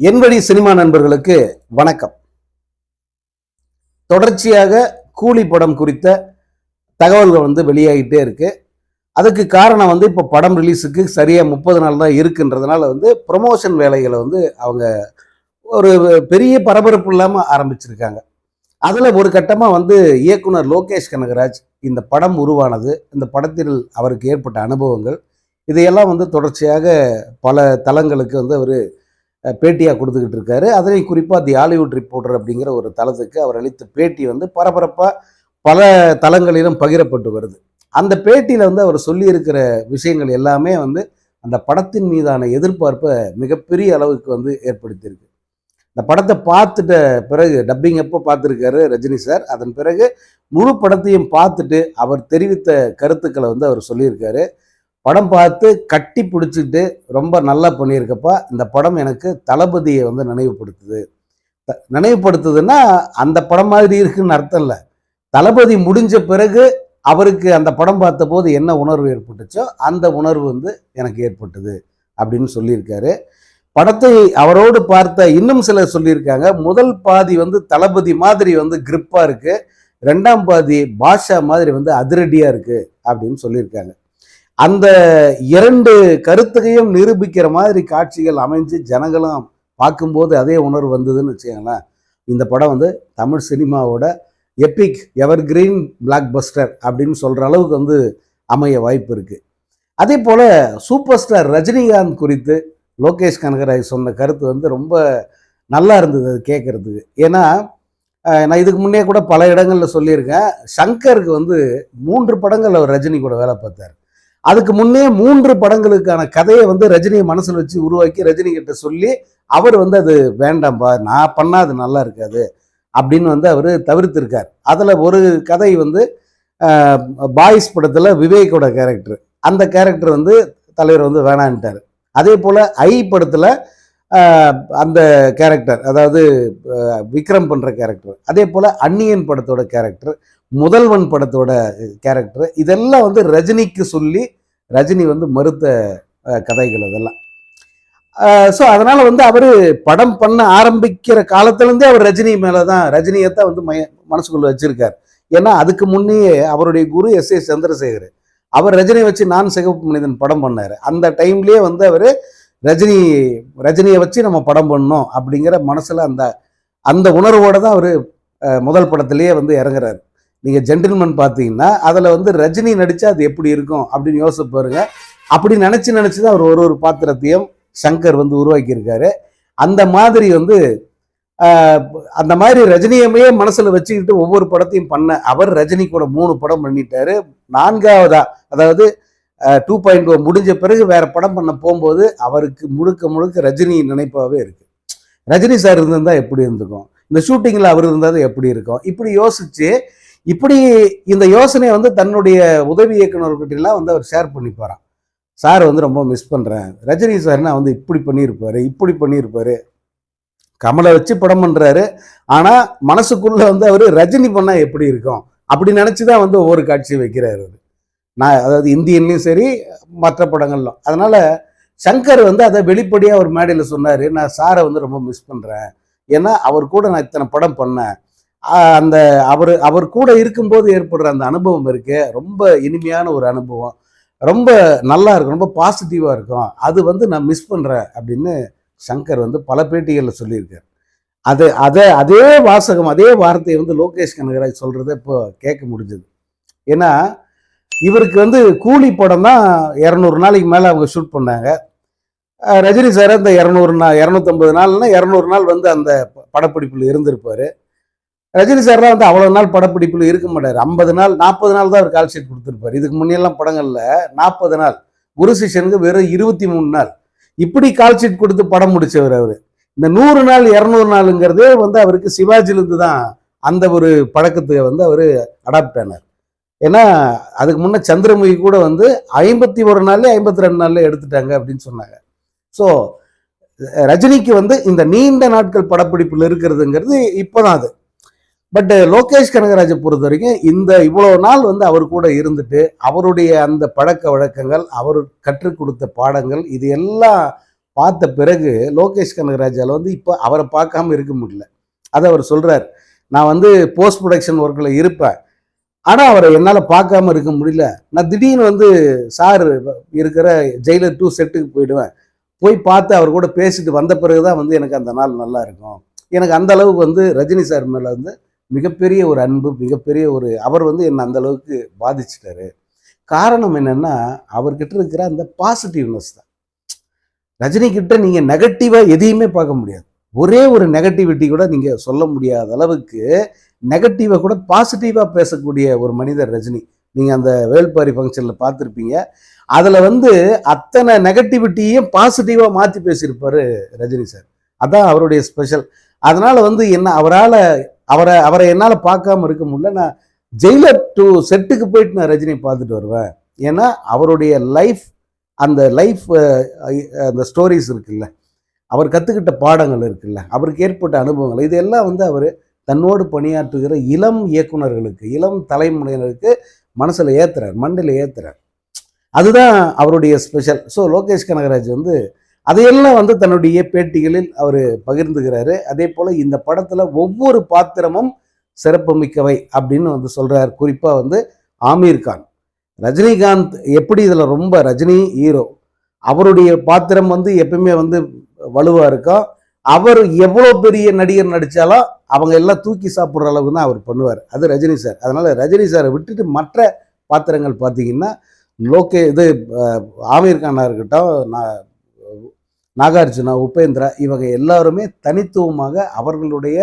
என்படி cinema நண்பர்களுக்கு வணக்கம். தொடர்ச்சியாக கூலி படம் குறித்த தகவல்கள் வந்து வெளியாகிட்டே இருக்கு. அதுக்கு காரணம் வந்து இப்போ படம் ரிலீஸுக்கு சரியாக முப்பது நாள் தான் இருக்குன்றதுனால வந்து ப்ரொமோஷன் வேலைகளை வந்து அவங்க ஒரு பெரிய பரபரப்பு இல்லாமல் ஆரம்பிச்சிருக்காங்க. அதில் ஒரு கட்டமாக வந்து இயக்குனர் லோகேஷ் கனகராஜ் இந்த படம் உருவானது இந்த படத்தில் அவருக்கு ஏற்பட்ட அனுபவங்கள் இதையெல்லாம் வந்து தொடர்ச்சியாக பல தளங்களுக்கு வந்து அவர் பேட்டியாக கொடுத்துக்கிட்டு இருக்காரு. அதிலையும் குறிப்பாக தி ஹாலிவுட் ரிப்போர்ட்டர் அப்படிங்கிற ஒரு தளத்துக்கு அவர் அளித்த பேட்டி வந்து பரபரப்பாக பல தளங்களிலும் பகிரப்பட்டு வருது. அந்த பேட்டியில் வந்து அவர் சொல்லியிருக்கிற விஷயங்கள் எல்லாமே வந்து அந்த படத்தின் மீதான எதிர்பார்ப்பை மிகப்பெரிய அளவுக்கு வந்து ஏற்படுத்தியிருக்கு. இந்த படத்தை பார்த்துட்ட பிறகு டப்பிங் எப்போ பார்த்துருக்காரு ரஜினி சார்? அதன் பிறகு முழு படத்தையும் பார்த்துட்டு அவர் தெரிவித்த கருத்துக்களை வந்து அவர் சொல்லியிருக்காரு. படம் பார்த்து கட்டி பிடிச்சிட்டு ரொம்ப நல்லா பண்ணியிருக்கப்பா. இந்த படம் எனக்கு தளபதியை வந்து நினைவுபடுத்துது. த- நினைவுபடுத்துதுன்னா அந்த படம் மாதிரி இருக்குன்னு அர்த்தம் இல்லை. தளபதி முடிஞ்ச பிறகு அவருக்கு அந்த படம் பார்த்தபோது என்ன உணர்வு ஏற்பட்டுச்சோ அந்த உணர்வு வந்து எனக்கு ஏற்பட்டது அப்படின்னு சொல்லியிருக்காரு. படத்தை அவரோடு பார்த்த இன்னும் சிலர் சொல்லியிருக்காங்க முதல் பாதி வந்து தளபதி மாதிரி வந்து கிரிப்பாக இருக்குது ரெண்டாம் பாதி பாஷா மாதிரி வந்து அதிரடியாக இருக்குது அப்படின்னு சொல்லியிருக்காங்க. அந்த இரண்டு கருத்துகையும் நிரூபிக்கிற மாதிரி காட்சிகள் அமைஞ்சு ஜனங்களும் பார்க்கும்போது அதே உணர்வு வந்ததுன்னு வச்சுக்கோங்களேன். இந்த படம் வந்து தமிழ் சினிமாவோட epic evergreen blockbuster அப்படின்னு சொல்கிற அளவுக்கு வந்து அமைய வாய்ப்பு இருக்குது அதே போல் சூப்பர் ஸ்டார் ரஜினிகாந்த் குறித்து லோகேஷ் கனகராஜ் சொன்ன கருத்து வந்து ரொம்ப நல்லா இருந்தது அது கேட்குறதுக்கு ஏன்னா நான் இதுக்கு முன்னே கூட பல இடங்களில் சொல்லியிருக்கேன். சங்கருக்கு வந்து மூன்று படங்கள் அவர் ரஜினி கூட வேலை பார்த்தார். அதுக்கு முன்னே மூன்று படங்களுக்கான கதையை வந்து ரஜினியை மனசில் வச்சு உருவாக்கி ரஜினி கிட்ட சொல்லி அவர் வந்து அது வேண்டாம்பா நான் பண்ணால் அது நல்லா இருக்காது அப்படின்னு வந்து அவர் தவிர்த்திருக்கார். அதில் ஒரு கதை வந்து பாய்ஸ் படத்தில் விவேக்கோட கேரக்டர். அந்த கேரக்டர் வந்து தலைவர் வந்து வேணான்ட்டார். அதே போல் ஐ படத்தில் அந்த கேரக்டர் அதாவது விக்ரம் பண்ணுற கேரக்டர். அதே போல் அன்னியன் படத்தோட கேரக்டர். முதல்வன் படத்தோட கேரக்டர் இதெல்லாம் வந்து ரஜினிக்கு சொல்லி ரஜினி வந்து மறுத்த கதைகள் அதெல்லாம். ஸோ அதனால் வந்து அவர் படம் பண்ண ஆரம்பிக்கிற காலத்துலேருந்தே அவர் ரஜினி மேலே தான் ரஜினியை தான் வந்து மய மனசுக்குள்ளே வச்சுருக்கார். ஏன்னா அதுக்கு முன்னே அவருடைய குரு எஸ் ஏ சந்திரசேகர். அவர் ரஜினியை வச்சு நான் சிகப்பு மனிதன் படம் பண்ணார். அந்த டைம்லேயே வந்து அவர் ரஜினி ரஜினியை வச்சு நம்ம படம் பண்ணணும் அப்படிங்கிற மனசில் அந்த அந்த உணர்வோடு தான் அவர் முதல் படத்திலேயே வந்து இறங்குறாரு. நீங்கள் ஜென்டில்மேன் பார்த்தீங்கன்னா அதில் வந்து ரஜினி நடித்தா அது எப்படி இருக்கும் அப்படின்னு யோசிச்சு பாருங்க. அப்படி நினச்சி நினச்சி தான் அவர் ஒரு ஒரு பாத்திரத்தையும் சங்கர் வந்து உருவாக்கியிருக்காரு. அந்த மாதிரி வந்து அந்த மாதிரி ரஜினியமையே மனசில் வச்சுக்கிட்டு ஒவ்வொரு படத்தையும் பண்ண அவர் ரஜினி கூட மூணு படம் பண்ணிட்டாரு. நான்காவதா அதாவது டூ பாயிண்ட் முடிஞ்ச பிறகு வேற படம் பண்ண போகும்போது அவருக்கு முழுக்க முழுக்க ரஜினி நினைப்பாகவே இருக்கு. ரஜினி சார் இருந்திருந்தா எப்படி இருந்திருக்கும்? இந்த ஷூட்டிங்கில் அவர் இருந்தால் எப்படி இருக்கும்? இப்படி யோசிச்சு இப்படி இந்த யோசனையை வந்து தன்னுடைய உதவி இயக்குநர்கிட்டலாம் வந்து அவர் ஷேர் பண்ணிப்பாராம். சார் வந்து ரொம்ப மிஸ் பண்ணுறேன் ரஜினி சார்னா வந்து இப்படி பண்ணியிருப்பார் இப்படி பண்ணியிருப்பார். கமலை வச்சு படம் பண்ணுறாரு ஆனால் மனசுக்குள்ளே வந்து அவர் ரஜினி பண்ணால் எப்படி இருக்கும்? அப்படி நினச்சி தான் வந்து ஒவ்வொரு காட்சியும் வைக்கிறாரு அவர். நான் அதாவது இந்தியன்லையும் சரி மற்ற படங்கள்லாம். அதனால் சங்கர் வந்து அதை வெளிப்படையாக ஒரு மேடையில் சொன்னார். நான் சாரை வந்து ரொம்ப மிஸ் பண்ணுறேன் ஏன்னா அவர் கூட நான் இத்தனை படம் பண்ணேன். அந்த அவர் அவர் கூட இருக்கும்போது ஏற்படுற அந்த அனுபவம் இருக்கு. ரொம்ப இனிமையான ஒரு அனுபவம். ரொம்ப நல்லா இருக்கும். ரொம்ப பாசிட்டிவாக இருக்கும். அது வந்து நான் மிஸ் பண்ணுறேன் அப்படின்னு சங்கர் வந்து பல பேட்டிகளில் சொல்லியிருக்கார். அது அதை அதே வாசகம் அதே வார்த்தையை வந்து லோகேஷ் கனகராஜ் சொல்கிறத இப்போ கேட்க முடிஞ்சது. ஏன்னா இவருக்கு வந்து கூலி படம் தான் இரநூறு நாளைக்கு மேலே அவங்க ஷூட் பண்ணாங்க. ரஜினி சார் அந்த இரநூறு நாள் இரநூத்தம்பது நாள்னா இரநூறு நாள் வந்து அந்த படப்பிடிப்பில் இருந்திருப்பார். ரஜினி சார்லாம் வந்து அவ்வளோ நாள் படப்பிடிப்பில் இருக்க மாட்டார். ஐம்பது நாள் நாற்பது நாள் தான் அவர் கால் ஷீட் கொடுத்துருப்பார். இதுக்கு முன்னெல்லாம் படங்களில் நாற்பது நாள் குரு சிஷனுக்கு வெறும் இருபத்தி மூணு நாள். இப்படி கால் ஷீட் கொடுத்து படம் முடித்தவர் அவர். இந்த நூறு நாள் இரநூறு நாளுங்கிறதே வந்து அவருக்கு சிவாஜிலிருந்து தான் அந்த ஒரு பழக்கத்தை வந்து அவர் அடாப்ட் ஆனார். ஏன்னா அதுக்கு முன்னே சந்திரமுகி கூட வந்து ஐம்பத்தி ஒரு நாள்லேயே ஐம்பத்தி ரெண்டு நாள்ல எடுத்துட்டாங்க அப்படின்னு சொன்னாங்க. ஸோ ரஜினிக்கு வந்து இந்த நீண்ட நாட்கள் படப்பிடிப்பில் இருக்கிறதுங்கிறது இப்போதான் அது. பட் லோகேஷ் uh, கனகராஜை பொறுத்த வரைக்கும் இந்த இவ்வளோ நாள் வந்து அவர் கூட இருந்துட்டு அவருடைய அந்த பழக்க வழக்கங்கள் அவர் கற்றுக் கொடுத்த பாடங்கள் இது எல்லாம் பார்த்த பிறகு லோகேஷ் கனகராஜால் வந்து இப்போ அவரை பார்க்காம இருக்க முடியல. அதை அவர் சொல்கிறார் நான் வந்து போஸ்ட் ப்ரொடக்ஷன் ஒர்க்கில் இருப்பேன். ஆனால் அவரை என்னால் பார்க்காம இருக்க முடியல. நான் திடீர்னு வந்து சார் இருக்கிற ஜெயிலர் டூ செட்டுக்கு போயிடுவேன். போய் பார்த்து அவர் கூட பேசிட்டு வந்த பிறகு தான் வந்து எனக்கு அந்த நாள் நல்லா இருக்கும். எனக்கு அந்த அளவுக்கு வந்து ரஜினி சார் மேலே வந்து மிகப்பெரிய ஒரு அன்பு மிகப்பெரிய ஒரு அவர் வந்து என்னை அந்த அளவுக்கு பாதிச்சிட்டாரு. காரணம் என்னன்னா அவர்கிட்ட இருக்கிற அந்த பாசிட்டிவ்னஸ் தான். ரஜினி நீங்கள் நெகட்டிவாக எதையுமே பார்க்க முடியாது. ஒரே ஒரு நெகட்டிவிட்டி கூட நீங்கள் சொல்ல முடியாத அளவுக்கு நெகட்டிவை கூட பாசிட்டிவாக பேசக்கூடிய ஒரு மனிதர் ரஜினி. நீங்கள் அந்த வேல்பாரி ஃபங்க்ஷனில் பார்த்துருப்பீங்க. அதில் வந்து அத்தனை நெகட்டிவிட்டியையும் பாசிட்டிவாக மாற்றி பேசியிருப்பார் ரஜினி சார். அதான் அவருடைய ஸ்பெஷல் அதனால் வந்து என்ன அவரால் அவரை அவரை என்னால் பார்க்காம இருக்க முடியல. நான் ஜெயிலர் டூ செட்டுக்கு போயிட்டு நான் ரஜினி பார்த்துட்டு வருவேன். ஏன்னா அவருடைய லைஃப் அந்த லைஃப் அந்த ஸ்டோரிஸ் இருக்குல்ல. அவர் கற்றுக்கிட்ட பாடங்கள் இருக்குல்ல. அவருக்கு ஏற்பட்ட அனுபவங்கள். இதெல்லாம் வந்து அவர் தன்னோடு பணியாற்றுகிற இளம் இயக்குனர்களுக்கு இளம் தலைமுறையினருக்கு மனசில் ஏற்றுறார் மண்டையில் ஏற்றுறார் அதுதான் அவருடைய ஸ்பெஷல் ஸோ லோகேஷ் கனகராஜ் வந்து அதையெல்லாம் வந்து தன்னுடைய பேட்டிகளில் அவர் பகிர்ந்துகிறாரு. அதே போல் இந்த படத்தில் ஒவ்வொரு பாத்திரமும் சிறப்புமிக்கவை அப்படின்னு வந்து சொல்கிறார் குறிப்பாக வந்து ஆமீர் கான். ரஜினிகாந்த் எப்படி இதில் ரொம்ப ரஜினி ஹீரோ அவருடைய பாத்திரம் வந்து எப்பயுமே வந்து வலுவாக இருக்கும் அவர் எவ்வளோ பெரிய நடிகர் நடித்தாலும் அவங்க எல்லாம் தூக்கி சாப்பிட்ற அளவுக்கு தான் அவர் பண்ணுவார். அது ரஜினி சார். அதனால் ரஜினி சாரை விட்டுட்டு மற்ற பாத்திரங்கள் பார்த்தீங்கன்னா லோகே இது ஆமீர் கானாக இருக்கட்டும் நான் நாகார்ஜுனா உபேந்திரா இவங்க எல்லாருமே தனித்துவமாக அவர்களுடைய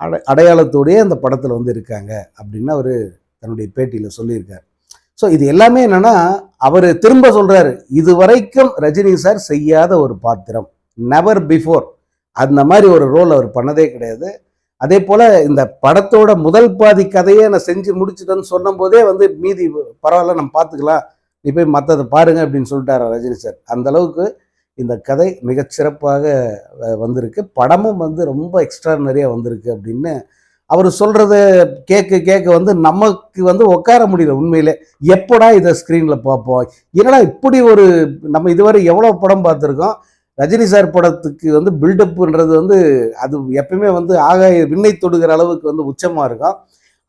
அடை அடையாளத்தோடையே அந்த படத்தில் வந்து இருக்காங்க அப்படின்னு அவர் தன்னுடைய பேட்டியில் சொல்லியிருக்கார். ஸோ இது எல்லாமே என்னென்னா அவர் திரும்ப சொல்கிறாரு இது வரைக்கும் ரஜினி சார் செய்யாத ஒரு பாத்திரம் நெவர் பிஃபோர் அந்த மாதிரி ஒரு ரோல் அவர் பண்ணதே கிடையாது. அதே போல் இந்த படத்தோட முதல் பாதி கதையை நான் செஞ்சு முடிச்சிட்டேன்னு சொன்னபோதே வந்து மீதி பரவாயில்ல நம்ம பார்த்துக்கலாம் நீ போய் மற்றதை பாருங்க அப்படின்னு சொல்லிட்டாரு ரஜினி சார். அந்த அளவுக்கு இந்த கதை மிகச்சிறப்பாக வந்திருக்கு. படமும் வந்து ரொம்ப எக்ஸ்ட்ரானரியாக வந்திருக்கு அப்படின்னு அவர் சொல்கிறத கேட்க கேட்க வந்து நமக்கு வந்து உட்கார முடியல உண்மையிலே. எப்படா இதை ஸ்க்ரீனில் பார்ப்போம்? என்னடா இப்படி ஒரு நம்ம இதுவரை எவ்வளோ படம் பார்த்துருக்கோம்? ரஜினி சார் படத்துக்கு வந்து பில்டப்புன்றது வந்து அது எப்பயுமே வந்து ஆகாய விண்ணை தொடுகிற அளவுக்கு வந்து உச்சமாக இருக்கும்.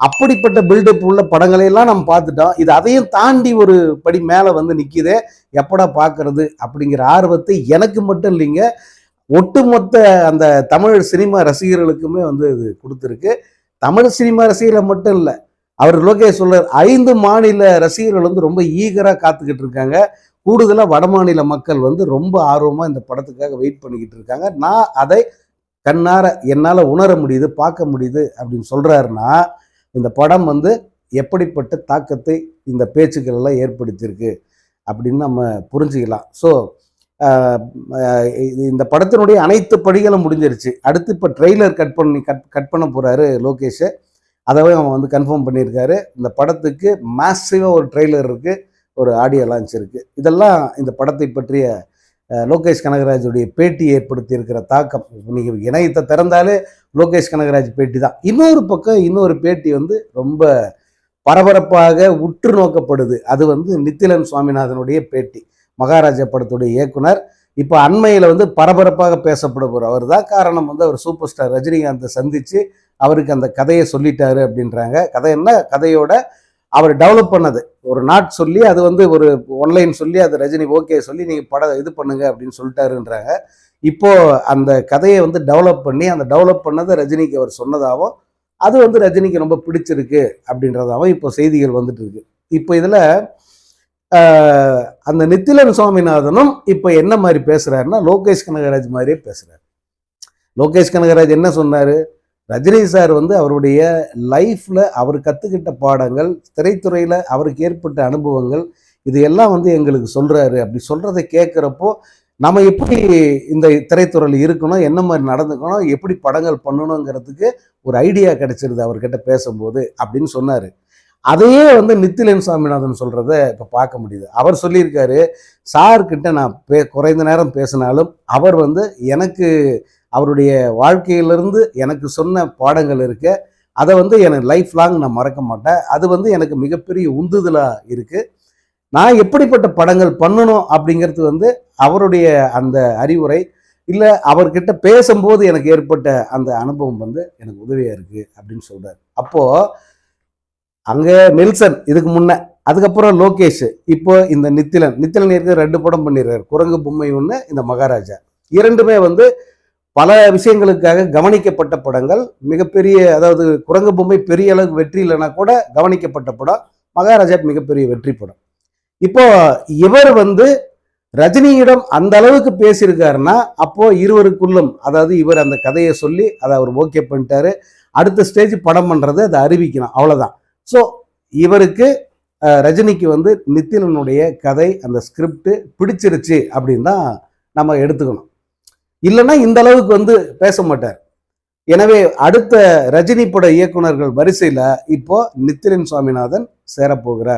அப்படிப்பட்ட பில்டப் உள்ள படங்களை எல்லாம் நம்ம பார்த்துட்டோம். இது அதையும் தாண்டி ஒரு படி மேலே வந்து நிற்கிதே எப்படா பார்க்கறது அப்படிங்கிற ஆர்வத்தை எனக்கு மட்டும் இல்லைங்க. ஒட்டுமொத்த அந்த தமிழ் சினிமா ரசிகர்களுக்குமே வந்து இது கொடுத்துருக்கு. தமிழ் சினிமா ரசிகர்களை மட்டும் இல்லை அவர் லோகேஷ் சொல்றார் ஐந்து மாநில ரசிகர்கள் வந்து ரொம்ப ஈகராக காத்துக்கிட்டு இருக்காங்க. கூடுதலாக வடமாநில மக்கள் வந்து ரொம்ப ஆர்வமாக இந்த படத்துக்காக வெயிட் பண்ணிக்கிட்டு இருக்காங்க. நான் அதை கண்ணார என்னால் உணர முடியுது பார்க்க முடியுது அப்படின்னு சொல்கிறாருன்னா இந்த படம் வந்து எப்படிப்பட்ட தாக்கத்தை இந்த பேச்சுக்கள் எல்லாம் ஏற்படுத்தியிருக்கு அப்படின்னு நம்ம புரிஞ்சுக்கலாம். ஸோ இந்த படத்தினுடைய அனைத்து படிகளும் முடிஞ்சிருச்சு. அடுத்து இப்போ ட்ரெய்லர் கட் பண்ணி கட் கட் பண்ண போகிறாரு லோகேஷ். அதவே அவன் வந்து கன்ஃபார்ம் பண்ணியிருக்காரு. இந்த படத்துக்கு மேசிவாக ஒரு ட்ரெய்லர் இருக்குது ஒரு ஆடியோ லான்ச் இருக்குது இதெல்லாம் இந்த படத்தை பற்றிய லோகேஷ் கனகராஜுடைய பேட்டி ஏற்படுத்தி இருக்கிற தாக்கம். நீங்கள் இணையத்தை திறந்தாலே லோகேஷ் கனகராஜ் பேட்டி தான். இன்னொரு பக்கம் இன்னொரு பேட்டி வந்து ரொம்ப பரபரப்பாக உற்று நோக்கப்படுது. அது வந்து நித்திலன் சுவாமிநாதனுடைய பேட்டி. மகாராஜா படத்துடைய இயக்குனர். இப்போ அண்மையில் வந்து பரபரப்பாக பேசப்படுபவர் அவர் தான் காரணம் வந்து அவர் சூப்பர் ஸ்டார் ரஜினிகாந்தை சந்தித்து அவருக்கு அந்த கதையை சொல்லிட்டாரு அப்படின்றாங்க. கதை என்ன? கதையோட அவர் டெவலப் பண்ணது. ஒரு நாட் சொல்லி அது வந்து ஒரு ஒன்லைன் சொல்லி அது ரஜினி ஓகே சொல்லி நீங்கள் படம் இது பண்ணுங்க அப்படின்னு சொல்லிட்டாருன்றாங்க இப்போ அந்த கதையை வந்து டெவலப் பண்ணி அந்த டெவலப் பண்ணதை ரஜினிக்கு அவர் சொன்னதாகவும் அது வந்து ரஜினிக்கு ரொம்ப பிடிச்சிருக்கு அப்படின்றதாகவும் இப்போ செய்திகள் வந்துட்டு இருக்கு. இப்போ இதில் அந்த நித்திலன் சுவாமிநாதனும் இப்போ என்ன மாதிரி பேசுகிறாருன்னா லோகேஷ் கனகராஜ் மாதிரியே பேசுகிறார் லோகேஷ் கனகராஜ் என்ன சொன்னார்? ரஜினி சார் வந்து அவருடைய லைஃப்பில் அவர் கற்றுக்கிட்ட பாடங்கள் திரைத்துறையில் அவருக்கு ஏற்பட்ட அனுபவங்கள் இது எல்லாம் வந்து எங்களுக்கு சொல்கிறாரு அப்படி சொல்கிறத கேட்குறப்போ நம்ம எப்படி இந்த திரைத்துறையில் இருக்கணும் என்ன மாதிரி நடந்துக்கணும் எப்படி படங்கள் பண்ணணுங்கிறதுக்கு ஒரு ஐடியா கிடைச்சிருது அவர்கிட்ட பேசும்போது அப்படின்னு சொன்னார். அதையே வந்து நித்திலன் சாமிநாதன் சொல்கிறத இப்போ பார்க்க முடியுது. அவர் சொல்லியிருக்காரு சார்கிட்ட நான் பே குறைந்த நேரம் பேசினாலும் அவர் வந்து எனக்கு அவருடைய வாழ்க்கையிலிருந்து எனக்கு சொன்ன பாடங்கள் இருக்க அதை வந்து எனக்கு லைஃப் லாங் நான் மறக்க மாட்டேன். அது வந்து எனக்கு மிகப்பெரிய உந்துதலாக இருக்குது நான் எப்படிப்பட்ட படங்கள் பண்ணணும் அப்படிங்கிறது வந்து அவருடைய அந்த அறிவுரை இல்லை அவர்கிட்ட பேசும்போது எனக்கு ஏற்பட்ட அந்த அனுபவம் வந்து எனக்கு உதவியாக இருக்குது அப்படின்னு சொல்கிறார் அப்போது அங்கே நெல்சன் இதுக்கு முன்னே அதுக்கப்புறம் லோகேஷ் இப்போ இந்த நித்திலன். நித்திலன் ஏற்கனவே ரெண்டு படம் பண்ணிடுறாரு குரங்கு பொம்மை ஒன்று இந்த மகாராஜா. இரண்டுமே வந்து பல விஷயங்களுக்காக கவனிக்கப்பட்ட படங்கள் மிகப்பெரிய அதாவது குரங்கு பொம்மை பெரிய அளவுக்கு வெற்றி இல்லைன்னா கூட கவனிக்கப்பட்ட படம் மகாராஜா மிகப்பெரிய வெற்றி படம். இப்போ இவர் வந்து ரஜினியிடம் அந்த அளவுக்கு பேசியிருக்காருன்னா அப்போ இருவருக்குள்ளும் அதாவது இவர் அந்த கதையை சொல்லி அதை அவர் ஓகே பண்ணிட்டாரு. அடுத்த ஸ்டேஜ் படம் பண்றதை அதை அறிவிக்கணும் அவ்வளவுதான். ஸோ இவருக்கு ரஜினிக்கு வந்து நித்திலனுடைய கதை அந்த ஸ்கிரிப்ட் பிடிச்சிருச்சு அப்படின்னு தான் நம்ம எடுத்துக்கணும். இல்லைன்னா இந்த அளவுக்கு வந்து பேச மாட்டார். எனவே அடுத்த ரஜினி பட இயக்குனர்கள் வரிசையில இப்போ நித்திரன் சுவாமிநாதன் சேரப்போகிறார்.